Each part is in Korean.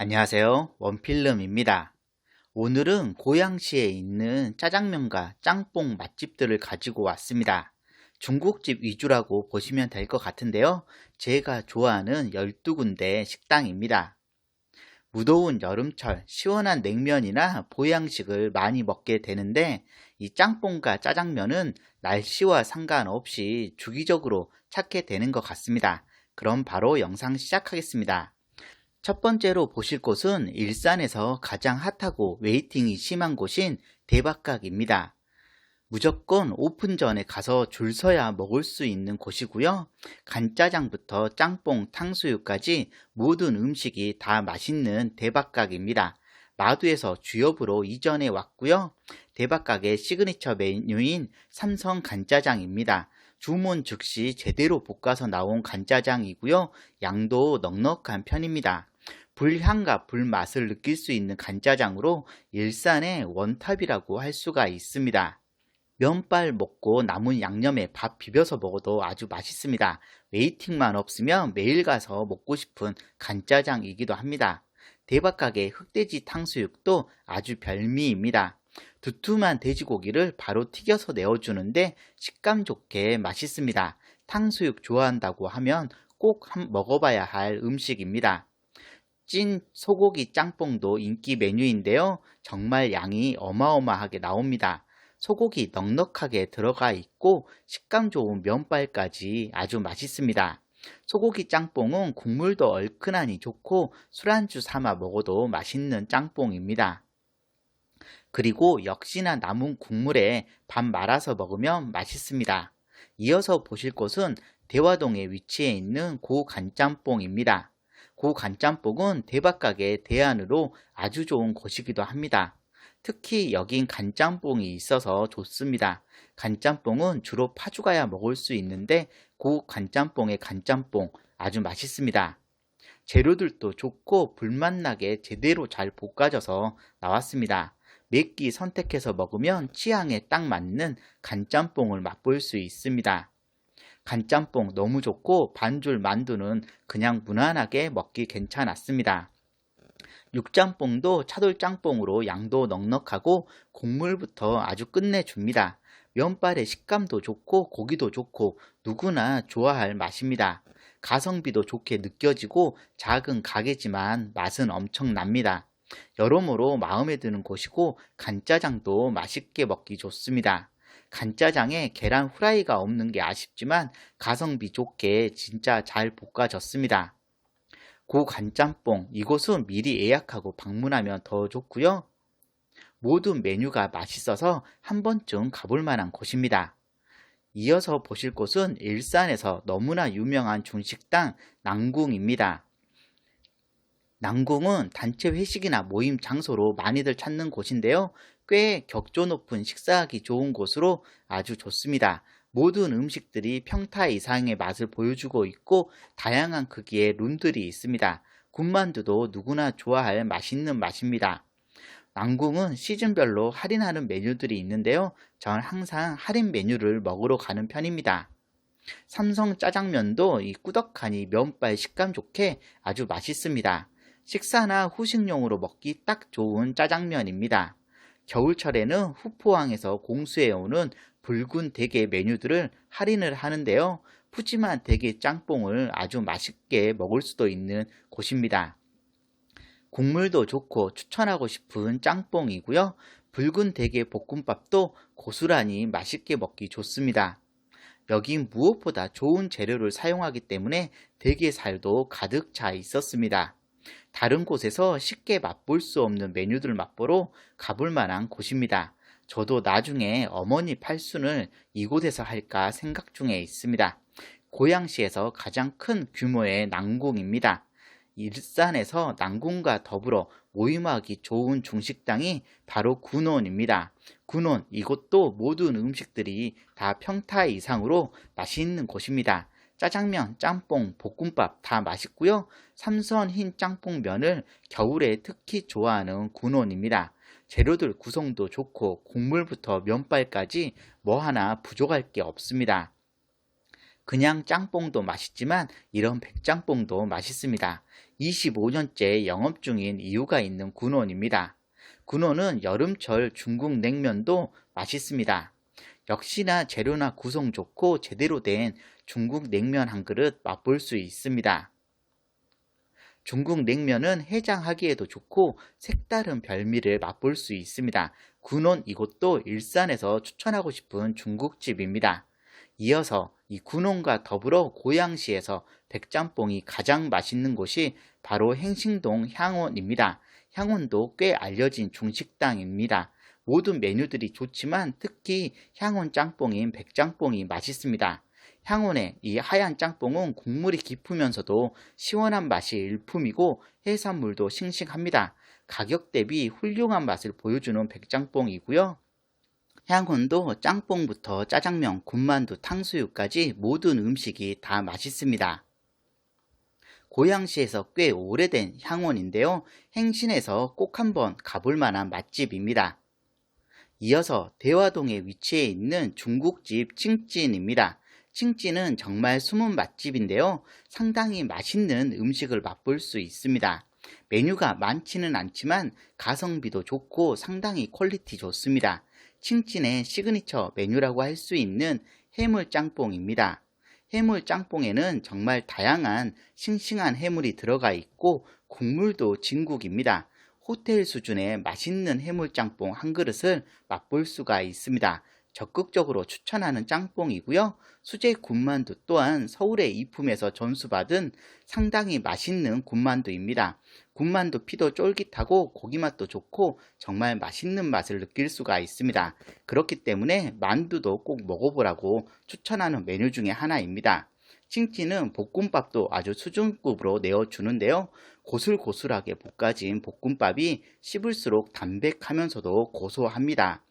안녕하세요. 원필름입니다. 오늘은 고양시에 있는 짜장면과 짬뽕 맛집들을 가지고 왔습니다. 중국집 위주라고 보시면 될 것 같은데요. 제가 좋아하는 12군데 식당입니다. 무더운 여름철 시원한 냉면이나 보양식을 많이 먹게 되는데 이 짬뽕과 짜장면은 날씨와 상관없이 주기적으로 찾게 되는 것 같습니다. 그럼 바로 영상 시작하겠습니다. 첫 번째로 보실 곳은 일산에서 가장 핫하고 웨이팅이 심한 곳인 대박각입니다. 무조건 오픈 전에 가서 줄 서야 먹을 수 있는 곳이고요. 간짜장부터 짬뽕, 탕수육까지 모든 음식이 다 맛있는 대박각입니다. 마두에서 주엽으로 이전해 왔고요. 대박각의 시그니처 메뉴인 삼성 간짜장입니다. 주문 즉시 제대로 볶아서 나온 간짜장이고요. 양도 넉넉한 편입니다. 불향과 불맛을 느낄 수 있는 간짜장으로 일산의 원탑이라고 할 수가 있습니다. 면발 먹고 남은 양념에 밥 비벼서 먹어도 아주 맛있습니다. 웨이팅만 없으면 매일 가서 먹고 싶은 간짜장이기도 합니다. 대박가게 흑돼지 탕수육도 아주 별미입니다. 두툼한 돼지고기를 바로 튀겨서 내어주는데 식감 좋게 맛있습니다. 탕수육 좋아한다고 하면 꼭 먹어봐야 할 음식입니다. 찐 소고기 짬뽕도 인기 메뉴인데요. 정말 양이 어마어마하게 나옵니다. 소고기 넉넉하게 들어가 있고 식감 좋은 면발까지 아주 맛있습니다. 소고기 짬뽕은 국물도 얼큰하니 좋고 술안주 삼아 먹어도 맛있는 짬뽕입니다. 그리고 역시나 남은 국물에 밥 말아서 먹으면 맛있습니다. 이어서 보실 곳은 대화동에 위치해 있는 고 간짬뽕입니다. 고 간짬뽕은 대박가게 대안으로 아주 좋은 곳이기도 합니다. 특히 여긴 간짬뽕이 있어서 좋습니다. 간짬뽕은 주로 파주 가야 먹을 수 있는데 고 간짬뽕의 간짬뽕 아주 맛있습니다. 재료들도 좋고 불맛나게 제대로 잘 볶아져서 나왔습니다. 몇 끼 선택해서 먹으면 취향에 딱 맞는 간짬뽕을 맛볼 수 있습니다. 간짬뽕 너무 좋고 반줄 만두는 그냥 무난하게 먹기 괜찮았습니다. 육짬뽕도 차돌짬뽕으로 양도 넉넉하고 국물부터 아주 끝내줍니다. 면발의 식감도 좋고 고기도 좋고 누구나 좋아할 맛입니다. 가성비도 좋게 느껴지고 작은 가게지만 맛은 엄청납니다. 여러모로 마음에 드는 곳이고 간짜장도 맛있게 먹기 좋습니다. 간짜장에 계란 후라이가 없는 게 아쉽지만 가성비 좋게 진짜 잘 볶아졌습니다. 고 간짬뽕 이곳은 미리 예약하고 방문하면 더 좋고요. 모든 메뉴가 맛있어서 한 번쯤 가볼 만한 곳입니다. 이어서 보실 곳은 일산에서 너무나 유명한 중식당 난궁입니다. 난궁은 단체 회식이나 모임 장소로 많이들 찾는 곳인데요. 꽤 격조 높은 식사하기 좋은 곳으로 아주 좋습니다. 모든 음식들이 평타 이상의 맛을 보여주고 있고 다양한 크기의 룸들이 있습니다. 군만두도 누구나 좋아할 맛있는 맛입니다. 왕궁은 시즌별로 할인하는 메뉴들이 있는데요. 저는 항상 할인 메뉴를 먹으러 가는 편입니다. 삼성 짜장면도 이 꾸덕하니 면발 식감 좋게 아주 맛있습니다. 식사나 후식용으로 먹기 딱 좋은 짜장면입니다. 겨울철에는 후포항에서 공수해오는 붉은 대게 메뉴들을 할인을 하는데요. 푸짐한 대게 짬뽕을 아주 맛있게 먹을 수도 있는 곳입니다. 국물도 좋고 추천하고 싶은 짬뽕이고요. 붉은 대게 볶음밥도 고스란히 맛있게 먹기 좋습니다. 여긴 무엇보다 좋은 재료를 사용하기 때문에 대게 살도 가득 차 있었습니다. 다른 곳에서 쉽게 맛볼 수 없는 메뉴들 맛보러 가볼 만한 곳입니다. 저도 나중에 어머니 팔순을 이곳에서 할까 생각 중에 있습니다. 고양시에서 가장 큰 규모의 난궁입니다. 일산에서 난궁과 더불어 모임하기 좋은 중식당이 바로 군원입니다. 군원 이곳도 모든 음식들이 다 평타 이상으로 맛있는 곳입니다. 짜장면, 짬뽕, 볶음밥 다 맛있고요. 삼선 흰 짬뽕면을 겨울에 특히 좋아하는 군원입니다. 재료들 구성도 좋고 국물부터 면발까지 뭐 하나 부족할 게 없습니다. 그냥 짬뽕도 맛있지만 이런 백짬뽕도 맛있습니다. 25년째 영업 중인 이유가 있는 군원입니다. 군원은 여름철 중국 냉면도 맛있습니다. 역시나 재료나 구성 좋고 제대로 된 중국 냉면 한 그릇 맛볼 수 있습니다. 중국 냉면은 해장하기에도 좋고 색다른 별미를 맛볼 수 있습니다. 군원 이곳도 일산에서 추천하고 싶은 중국집입니다. 이어서 이 군원과 더불어 고양시에서 백짬뽕이 가장 맛있는 곳이 바로 행신동 향원입니다. 향원도 꽤 알려진 중식당입니다. 모든 메뉴들이 좋지만 특히 향원 짬뽕인 백짬뽕이 맛있습니다. 향원의 이 하얀 짬뽕은 국물이 깊으면서도 시원한 맛이 일품이고 해산물도 싱싱합니다. 가격 대비 훌륭한 맛을 보여주는 백짬뽕이고요. 향원도 짬뽕부터 짜장면, 군만두, 탕수육까지 모든 음식이 다 맛있습니다. 고양시에서 꽤 오래된 향원인데요. 행신에서 꼭 한번 가볼 만한 맛집입니다. 이어서 대화동에 위치해 있는 중국집 칭찐입니다. 칭찐은 정말 숨은 맛집인데요. 상당히 맛있는 음식을 맛볼 수 있습니다. 메뉴가 많지는 않지만 가성비도 좋고 상당히 퀄리티 좋습니다. 칭찐의 시그니처 메뉴라고 할 수 있는 해물 짬뽕입니다. 해물 짬뽕에는 정말 다양한 싱싱한 해물이 들어가 있고 국물도 진국입니다. 호텔 수준의 맛있는 해물 짬뽕 한 그릇을 맛볼 수가 있습니다. 적극적으로 추천하는 짬뽕이고요. 수제 군만두 또한 서울의 이품에서 전수받은 상당히 맛있는 군만두입니다. 군만두 피도 쫄깃하고 고기 맛도 좋고 정말 맛있는 맛을 느낄 수가 있습니다. 그렇기 때문에 만두도 꼭 먹어보라고 추천하는 메뉴 중에 하나입니다. 칭찌는 볶음밥도 아주 수준급으로 내어주는데요. 고슬고슬하게 볶아진 볶음밥이 씹을수록 담백하면서도 고소합니다.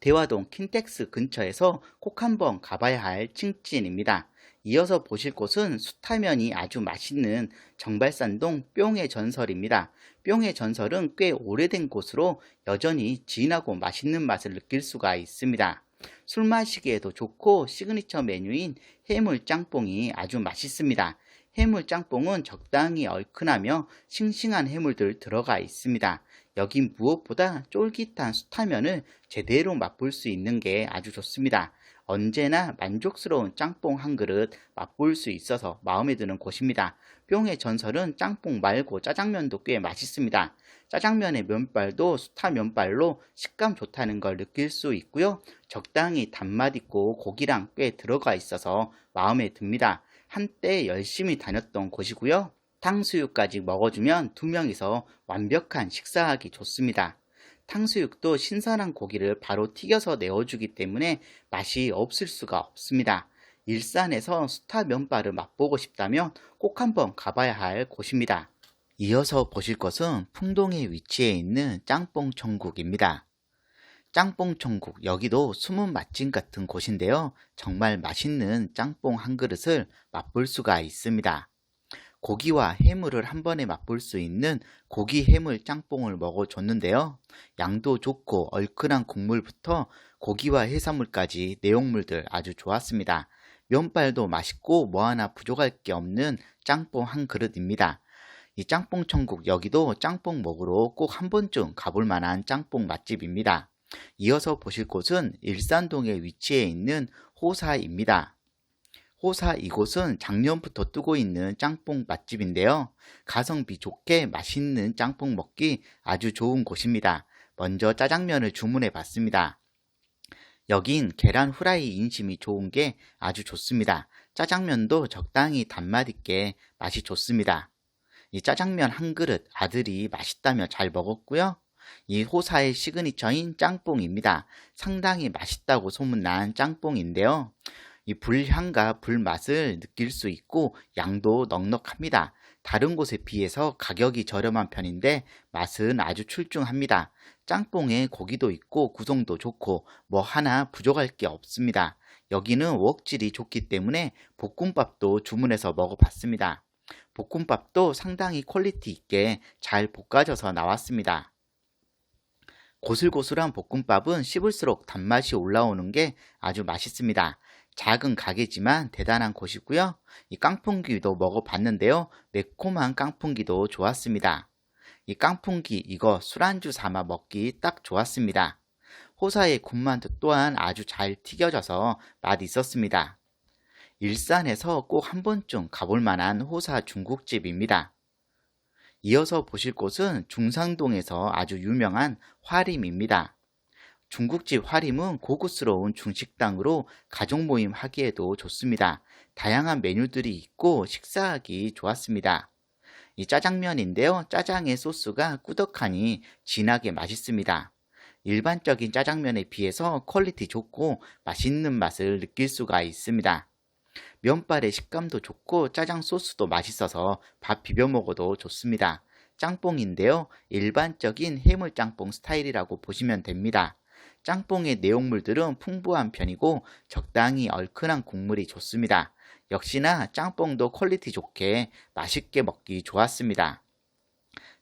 대화동 킨텍스 근처에서 꼭 한번 가봐야 할 칭찐입니다. 이어서 보실 곳은 수타면이 아주 맛있는 정발산동 뿅의 전설입니다. 뿅의 전설은 꽤 오래된 곳으로 여전히 진하고 맛있는 맛을 느낄 수가 있습니다. 술 마시기에도 좋고 시그니처 메뉴인 해물 짬뽕이 아주 맛있습니다. 해물 짬뽕은 적당히 얼큰하며 싱싱한 해물들 들어가 있습니다. 여긴 무엇보다 쫄깃한 수타면을 제대로 맛볼 수 있는 게 아주 좋습니다. 언제나 만족스러운 짬뽕 한 그릇 맛볼 수 있어서 마음에 드는 곳입니다. 뿅의 전설은 짬뽕 말고 짜장면도 꽤 맛있습니다. 짜장면의 면발도 수타 면발로 식감 좋다는 걸 느낄 수 있고요. 적당히 단맛 있고 고기랑 꽤 들어가 있어서 마음에 듭니다. 한때 열심히 다녔던 곳이고요. 탕수육까지 먹어주면 두 명이서 완벽한 식사하기 좋습니다. 탕수육도 신선한 고기를 바로 튀겨서 내어주기 때문에 맛이 없을 수가 없습니다. 일산에서 수타 면발을 맛보고 싶다면 꼭 한번 가봐야 할 곳입니다. 이어서 보실 것은 풍동에 위치해 있는 짬뽕 천국입니다. 짬뽕 천국 여기도 숨은 맛집 같은 곳인데요. 정말 맛있는 짬뽕 한 그릇을 맛볼 수가 있습니다. 고기와 해물을 한 번에 맛볼 수 있는 고기 해물 짬뽕을 먹어줬는데요. 양도 좋고 얼큰한 국물부터 고기와 해산물까지 내용물들 아주 좋았습니다. 면발도 맛있고 뭐 하나 부족할 게 없는 짬뽕 한 그릇입니다. 이 짬뽕 천국 여기도 짬뽕 먹으러 꼭 한 번쯤 가볼 만한 짬뽕 맛집입니다. 이어서 보실 곳은 일산동에 위치해 있는 호사입니다. 호사 이곳은 작년부터 뜨고 있는 짬뽕 맛집인데요. 가성비 좋게 맛있는 짬뽕 먹기 아주 좋은 곳입니다. 먼저 짜장면을 주문해 봤습니다. 여긴 계란 후라이 인심이 좋은 게 아주 좋습니다. 짜장면도 적당히 단맛 있게 맛이 좋습니다. 이 짜장면 한 그릇 아들이 맛있다며 잘 먹었고요. 이 호사의 시그니처인 짬뽕입니다. 상당히 맛있다고 소문난 짬뽕인데요. 이 불향과 불맛을 느낄 수 있고 양도 넉넉합니다. 다른 곳에 비해서 가격이 저렴한 편인데 맛은 아주 출중합니다. 짬뽕에 고기도 있고 구성도 좋고 뭐 하나 부족할 게 없습니다. 여기는 웍질이 좋기 때문에 볶음밥도 주문해서 먹어봤습니다. 볶음밥도 상당히 퀄리티 있게 잘 볶아져서 나왔습니다. 고슬고슬한 볶음밥은 씹을수록 단맛이 올라오는 게 아주 맛있습니다. 작은 가게지만 대단한 곳이고요. 이 깡풍기도 먹어봤는데요. 매콤한 깡풍기도 좋았습니다. 이 깡풍기 이거 술안주 삼아 먹기 딱 좋았습니다. 호사의 군만두 또한 아주 잘 튀겨져서 맛 있었습니다. 일산에서 꼭 한 번쯤 가볼 만한 호사 중국집입니다. 이어서 보실 곳은 중상동에서 아주 유명한 화림입니다. 중국집 화림은 고급스러운 중식당으로 가족 모임 하기에도 좋습니다. 다양한 메뉴들이 있고 식사하기 좋았습니다. 이 짜장면인데요. 짜장의 소스가 꾸덕하니 진하게 맛있습니다. 일반적인 짜장면에 비해서 퀄리티 좋고 맛있는 맛을 느낄 수가 있습니다. 면발의 식감도 좋고 짜장 소스도 맛있어서 밥 비벼 먹어도 좋습니다. 짬뽕인데요. 일반적인 해물 짬뽕 스타일이라고 보시면 됩니다. 짬뽕의 내용물들은 풍부한 편이고 적당히 얼큰한 국물이 좋습니다. 역시나 짬뽕도 퀄리티 좋게 맛있게 먹기 좋았습니다.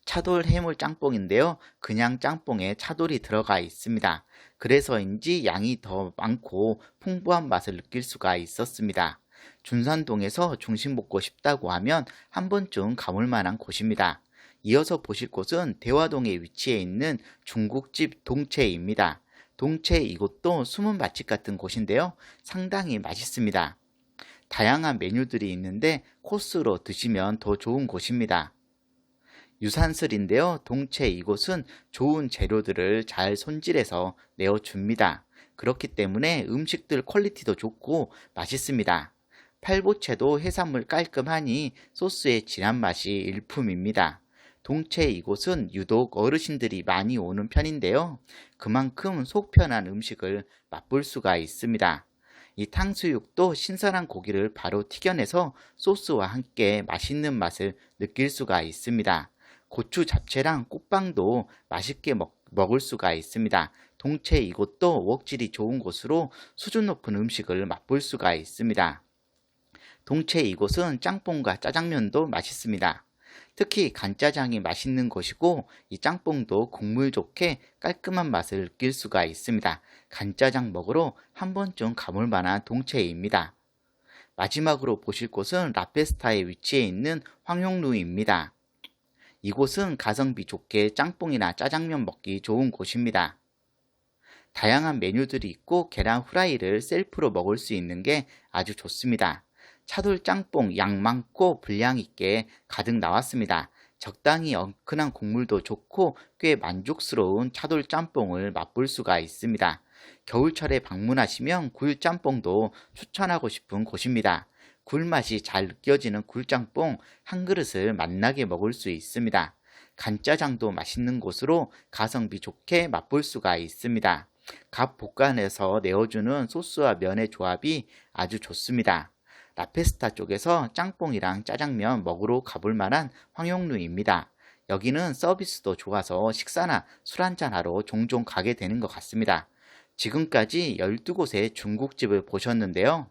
차돌 해물 짬뽕인데요. 그냥 짬뽕에 차돌이 들어가 있습니다. 그래서인지 양이 더 많고 풍부한 맛을 느낄 수가 있었습니다. 준산동에서 중심 먹고 싶다고 하면 한 번쯤 가볼 만한 곳입니다. 이어서 보실 곳은 대화동에 위치해 있는 중국집 동채입니다. 동채 이곳도 숨은 맛집 같은 곳인데요. 상당히 맛있습니다. 다양한 메뉴들이 있는데 코스로 드시면 더 좋은 곳입니다. 유산슬인데요. 동체 이곳은 좋은 재료들을 잘 손질해서 내어줍니다. 그렇기 때문에 음식들 퀄리티도 좋고 맛있습니다. 팔보채도 해산물 깔끔하니 소스의 진한 맛이 일품입니다. 동체 이곳은 유독 어르신들이 많이 오는 편인데요. 그만큼 속 편한 음식을 맛볼 수가 있습니다. 이 탕수육도 신선한 고기를 바로 튀겨내서 소스와 함께 맛있는 맛을 느낄 수가 있습니다. 고추 잡채랑 꽃빵도 맛있게 먹, 먹을 수가 있습니다. 동체 이곳도 웍질이 좋은 곳으로 수준 높은 음식을 맛볼 수가 있습니다. 동체 이곳은 짬뽕과 짜장면도 맛있습니다. 특히 간짜장이 맛있는 곳이고 이 짬뽕도 국물 좋게 깔끔한 맛을 느낄 수가 있습니다. 간짜장 먹으러 한 번쯤 가볼 만한 동체입니다. 마지막으로 보실 곳은 라페스타에 위치해 있는 황용루입니다. 이곳은 가성비 좋게 짬뽕이나 짜장면 먹기 좋은 곳입니다. 다양한 메뉴들이 있고 계란 후라이를 셀프로 먹을 수 있는 게 아주 좋습니다. 차돌 짬뽕 양 많고 분량 있게 가득 나왔습니다. 적당히 얼큰한 국물도 좋고 꽤 만족스러운 차돌 짬뽕을 맛볼 수가 있습니다. 겨울철에 방문하시면 굴 짬뽕도 추천하고 싶은 곳입니다. 굴맛이 잘 느껴지는 굴짬뽕 한 그릇을 맛나게 먹을 수 있습니다. 간짜장도 맛있는 곳으로 가성비 좋게 맛볼 수가 있습니다. 각 복간에서 내어주는 소스와 면의 조합이 아주 좋습니다. 라페스타 쪽에서 짬뽕이랑 짜장면 먹으러 가볼 만한 황용루입니다. 여기는 서비스도 좋아서 식사나 술 한잔하러 종종 가게 되는 것 같습니다. 지금까지 12곳의 중국집을 보셨는데요.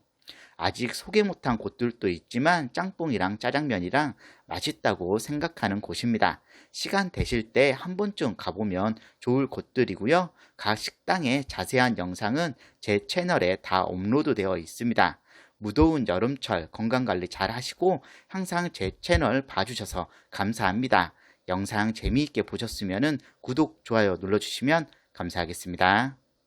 아직 소개 못한 곳들도 있지만 짬뽕이랑 짜장면이랑 맛있다고 생각하는 곳입니다. 시간 되실 때 한 번쯤 가보면 좋을 곳들이고요. 각 식당의 자세한 영상은 제 채널에 다 업로드 되어 있습니다. 무더운 여름철 건강관리 잘 하시고 항상 제 채널 봐주셔서 감사합니다. 영상 재미있게 보셨으면 구독, 좋아요 눌러주시면 감사하겠습니다.